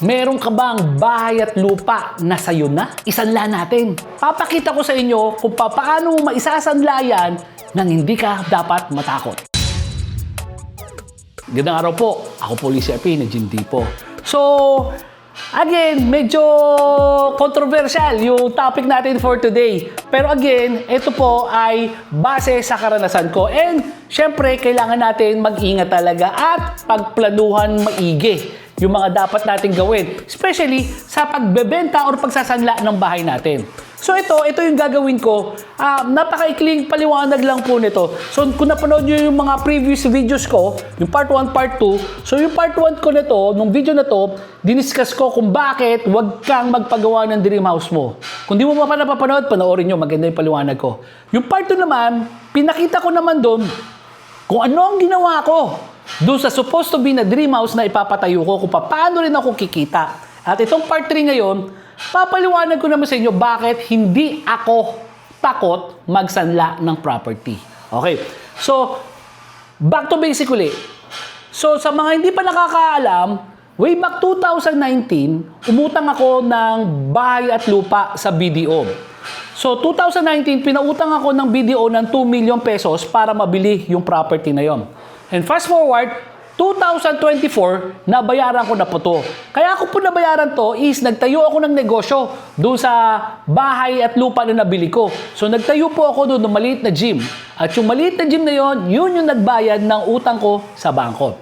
Meron ka bang bahay at lupa na sa'yo na? Isanla natin. Papakita ko sa inyo kung pa- paano mo maisasanla yan nang hindi ka dapat matakot. Gandang araw po. Ako po si RP na Jim po. So, again, medyo controversial yung topic natin for today. Pero again, ito po ay base sa karanasan ko. And, syempre, kailangan natin mag-ingat talaga at pagplanuhan maigi yung mga dapat nating gawin. Especially sa pagbebenta or pagsasanla ng bahay natin. So ito, ito yung gagawin ko. Ah, napakaikling paliwanag lang po nito. So kung napanood nyo yung mga previous videos ko, yung part 1, part 2, so yung part 1 ko nito, nung video na to, diniscuss ko kung bakit wag kang magpagawa ng dream house mo. Kung di mo pa napapanood, panoorin nyo, maganda yung paliwanag ko. Yung part 2 naman, pinakita ko naman doon kung ano ang ginawa ko doon sa supposed to be na dream house na ipapatayo ko, kung paano rin ako kikita. At itong part 3 ngayon, papaliwanag ko naman sa inyo bakit hindi ako takot magsanla ng property. Okay. So, back to basic ulit. So, sa mga hindi pa nakakaalam, way back 2019, umutang ako ng bahay at lupa sa BDO. So, 2019, pinautang ako ng BDO ng 2 million pesos para mabili yung property na yon. And fast forward, 2024, nabayaran ko na po to. Kaya ako po nabayaran to is nagtayo ako ng negosyo doon sa bahay at lupa na nabili ko. So nagtayo po ako doon ng maliit na gym. At yung maliit na gym na yon, yun yung nagbayad ng utang ko sa bangko.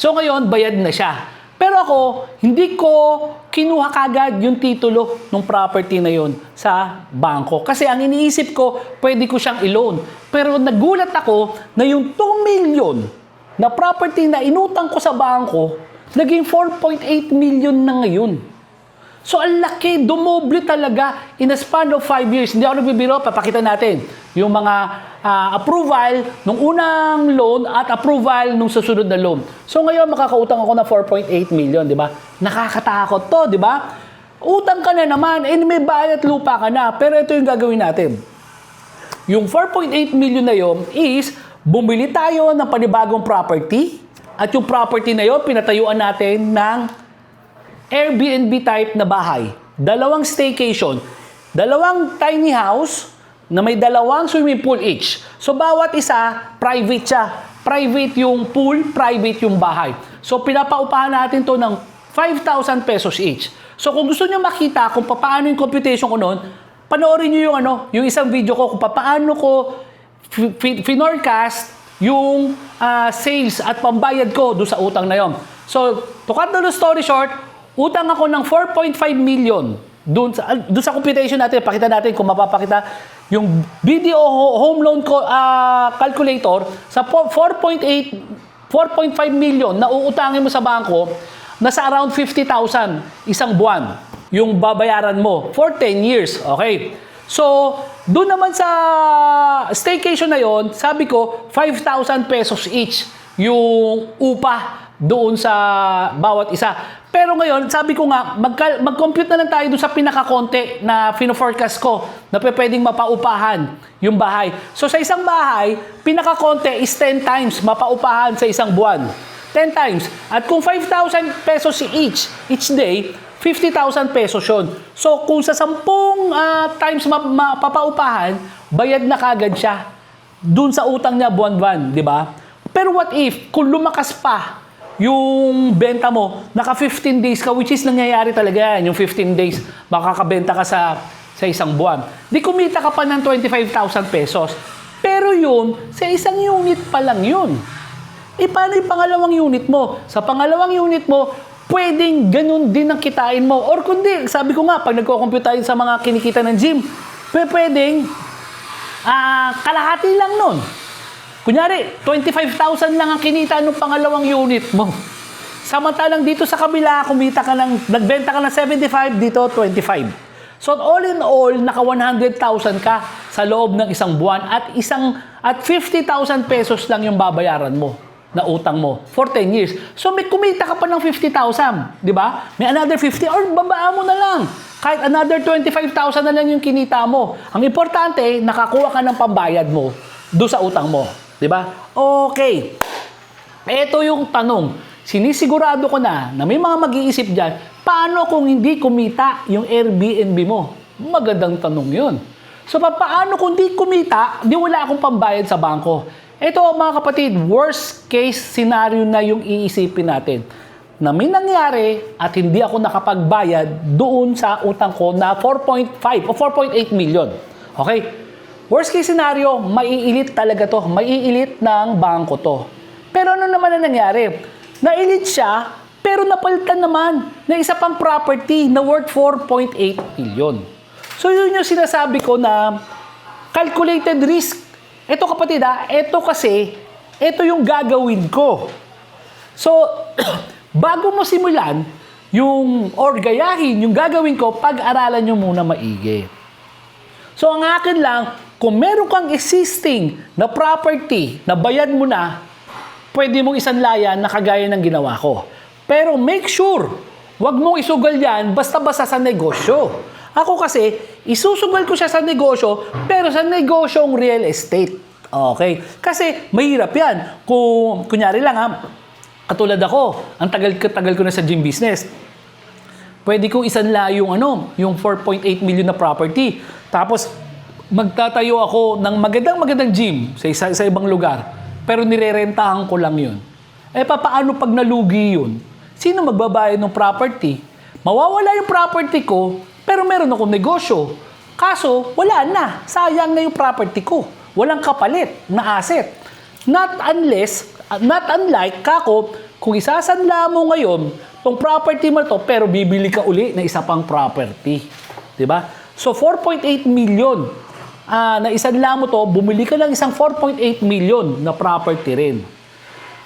So ngayon, bayad na siya. Pero ako, hindi ko kinuha kagad yung titulo ng property na yon sa bangko. Kasi ang iniisip ko, pwede ko siyang i-loan. Pero nagulat ako na yung 2 million na property na inutang ko sa bangko, naging 4.8 million na ngayon. So, ang laki, dumoble talaga in a span of 5 years. Hindi ako nagbibiro, papakita natin yung mga ah, approval nung unang loan at approval nung susunod na loan. So, ngayon makakautang ako ng 4.8 million, di ba? Nakakatakot to, di ba? Utang ka na naman, eh may bayad lupa ka na. Pero ito yung gagawin natin. Yung 4.8 million na yon is bumili tayo ng panibagong property at yung property na yon pinatayuan natin ng Airbnb type na bahay. Dalawang staycation. Dalawang tiny house na may dalawang swimming pool each. So bawat isa, private siya. Private yung pool, private yung bahay. So pinapaupahan natin to ng 5,000 pesos each. So kung gusto niyo makita kung paano yung computation ko noon, panoorin niyo yung ano, yung isang video ko kung paano ko fi- fi- finorcast yung ah, sales at pambayad ko doon sa utang na yon. So, to cut the story short, utang ako ng 4.5 million doon sa, doon sa computation natin. Pakita natin kung mapapakita yung BDO ho- home loan ko, ah, calculator sa po- 4.8 4.5 million na uutangin mo sa bangko nasa around 50,000 isang buwan yung babayaran mo for 10 years. Okay? So, doon naman sa staycation na yon, sabi ko, 5,000 pesos each yung upa doon sa bawat isa. Pero ngayon, sabi ko nga, mag-compute na lang tayo doon sa pinaka-konti na fino-forecast ko na pwedeng mapaupahan yung bahay. So, sa isang bahay, pinaka-konti is 10 times mapaupahan sa isang buwan. 10 times. At kung 5,000 pesos each, each day, 50,000 pesos yun. So, kung sa 10 ah, times ma- mapapaupahan, bayad na kagad siya dun sa utang niya buwan-buwan, di ba? Pero what if, kung lumakas pa yung benta mo, naka 15 days ka, which is nangyayari talaga yan, yung 15 days, makakabenta ka sa, sa isang buwan. Di kumita ka pa ng 25,000 pesos. Pero yun, sa isang unit pa lang yun. E paano yung pangalawang unit mo? Sa pangalawang unit mo, pwedeng ganun din ang kitain mo. Or kundi, sabi ko nga, pag nagko-compute tayo sa mga kinikita ng gym, pwe- pwedeng ah kalahati lang nun. Kunyari, 25,000 lang ang kinita ng pangalawang unit mo. Samantalang dito sa kabila, kumita ka ng, nagbenta ka ng 75, dito 25. So all in all, naka 100,000 ka sa loob ng isang buwan at isang at 50,000 pesos lang yung babayaran mo na utang mo for 10 years. So may kumita ka pa ng 50,000, di ba? May another 50 or babaan mo na lang. Kahit another 25,000 na lang yung kinita mo. Ang importante, nakakuha ka ng pambayad mo do sa utang mo, di ba? Okay. Ito yung tanong. sinisigurado ko na na may mga mag-iisip dyan, paano kung hindi kumita yung Airbnb mo? Magandang tanong yun. So, pa- paano kung di kumita, di wala akong pambayad sa bangko? Ito, mga kapatid, worst case scenario na yung iisipin natin na may nangyari at hindi ako nakapagbayad doon sa utang ko na 4.5 o 4.8 million. Okay? Worst case scenario, maiilit talaga to. Maiilit ng bangko to. Pero ano naman ang nangyari? Nailit siya, pero napalitan naman na isa pang property na worth 4.8 million. So yun yung sinasabi ko na calculated risk. Ito kapatid ha, ito kasi, ito yung gagawin ko. So, bago mo simulan, yung, or gayahin, yung gagawin ko, pag-aralan nyo muna maigi. So, ang akin lang, kung meron kang existing na property na bayad mo na, pwede mong isanlayan na kagaya ng ginawa ko. Pero make sure, wag mong isugal yan basta-basta sa negosyo. Ako kasi, isusugal ko siya sa negosyo, pero sa negosyong real estate. Okay? Kasi mahirap yan. Kung, kunyari lang ha, katulad ako, ang tagal-tagal ko na sa gym business, pwede kong isanla yung ano, yung 4.8 million na property. Tapos magtatayo ako ng magandang magandang gym sa isa, sa ibang lugar. Pero nirerentahan ko lang yun. Eh papaano pag nalugi yun? Sino magbabayad ng property? Mawawala yung property ko, pero meron akong negosyo. Kaso, wala na. Sayang na yung property ko. Walang kapalit na asset. Not unless, not unlike kako, kung isasanla mo ngayon, tong property mo to, pero bibili ka uli na isa pang property. ba? So 4.8 million ah, na isanla mo to, bumili ka ng isang 4.8 million na property rin.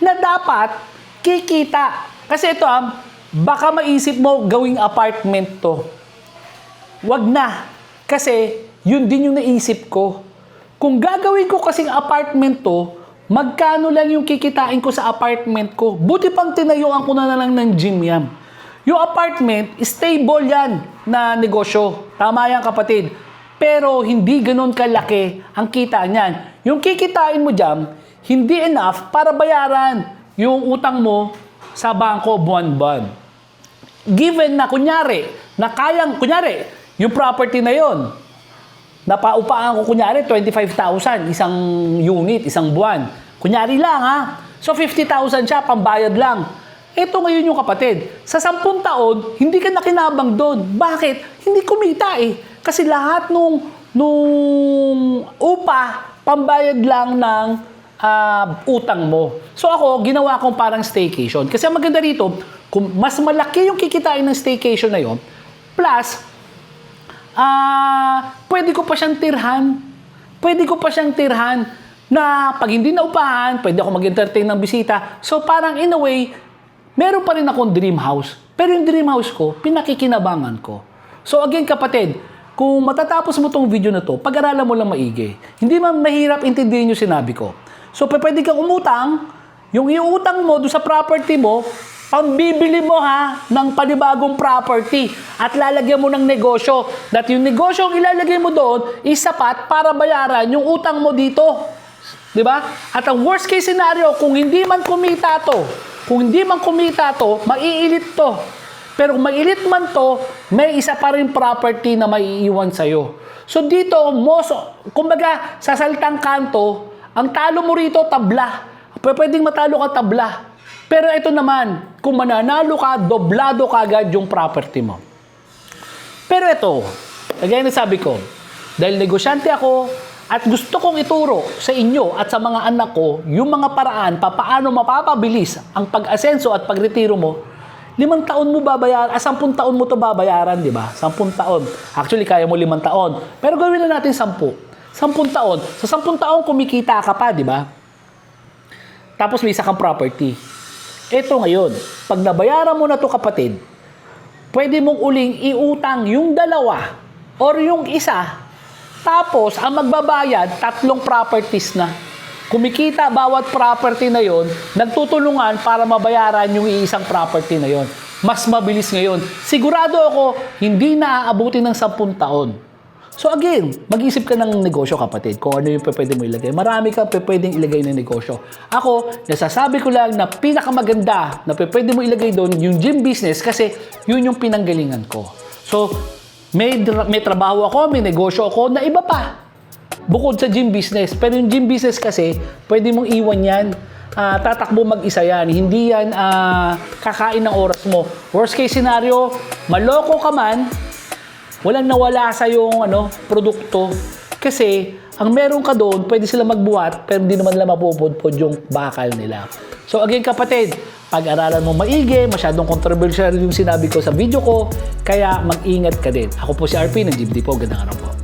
Na dapat kikita. Kasi ito ah, baka maisip mo gawing apartment to. Wag na. Kasi yun din yung naisip ko. Kung gagawin ko kasing apartment to, magkano lang yung kikitain ko sa apartment ko? Buti pang tinayuan ko na lang ng gym yan. Yung apartment, stable yan na negosyo. Tama yan kapatid. Pero hindi ganun kalaki ang kita niyan. Yung kikitain mo dyan, hindi enough para bayaran yung utang mo sa bangko buwan-buwan given na kunyari, na kayang, kunyari, yung property na yon, napaupaan ko kunyari 25,000 isang unit, isang buwan. Kunyari lang ha. So 50,000 siya, pambayad lang. Ito ngayon yung kapatid. Sa 10 taon, hindi ka nakinabang doon. Bakit? Hindi kumita eh. Kasi lahat nung, nung upa, pambayad lang ng ah, utang mo. So ako, ginawa kong parang staycation. Kasi ang maganda rito, kung mas malaki yung kikitain ng staycation na yon, plus, ah, pwede ko pa siyang tirhan. Pwede ko pa siyang tirhan na pag hindi na upahan, pwede ako mag-entertain ng bisita. So parang in a way, meron pa rin akong dream house. Pero yung dream house ko, pinakikinabangan ko. So again kapatid, kung matatapos mo tong video na to, pag-aralan mo lang maigi. Hindi man mahirap intindihin yung sinabi ko. So pwede kang umutang, yung iutang mo doon sa property mo, pambibili mo ha ng panibagong property at lalagyan mo ng negosyo. That yung negosyo ang ilalagay mo doon is sapat para bayaran yung utang mo dito. 'Di ba? At ang worst case scenario, kung hindi man kumita to, kung hindi man kumita to, maiilit to. Pero kung mailit man to, may isa pa rin property na maiiwan sa'yo. So dito, most, kumbaga, sa salitang kanto, ang talo mo rito, tabla. Pwedeng matalo ka tabla. Pero ito naman, kung mananalo ka, doblado ka agad yung property mo. Pero ito, kagaya na sabi ko, dahil negosyante ako at gusto kong ituro sa inyo at sa mga anak ko yung mga paraan pa paano mapapabilis ang pag-asenso at pagretiro mo, limang taon mo babayaran, ah, sampung taon mo to babayaran, di ba? Sampung taon. Actually, kaya mo limang taon. Pero gawin na natin sampu. Sampung taon. Sa sampung taon, kumikita ka pa, di ba? Tapos may isa kang property. Ito ngayon, pag nabayaran mo na to kapatid, pwede mong uling iutang yung dalawa or yung isa. Tapos, ang magbabayad, tatlong properties na. Kumikita bawat property na yon, nagtutulungan para mabayaran yung iisang property na yon. Mas mabilis ngayon. Sigurado ako, hindi na aabutin ng 10 taon. So again, mag-isip ka ng negosyo kapatid, kung ano yung pwede mo ilagay. Marami kang pwedeng ilagay na negosyo. Ako, nasasabi ko lang na pinakamaganda na pwede mo ilagay doon yung gym business kasi yun yung pinanggalingan ko. So, may, may trabaho ako, may negosyo ako na iba pa. Bukod sa gym business. Pero yung gym business kasi, pwede mong iwan yan. Ah, tatakbo mag-isa yan. Hindi yan ah, kakain ng oras mo. Worst case scenario, maloko ka man, walang nawala sa yung ano, produkto. Kasi, ang meron ka doon, pwede sila magbuhat, pero hindi naman nila mapupudpod yung bakal nila. So again kapatid, pag-aralan mo maigi, masyadong controversial yung sinabi ko sa video ko, kaya mag-ingat ka din. Ako po si RP ng Jeep Depot. Gandang araw po.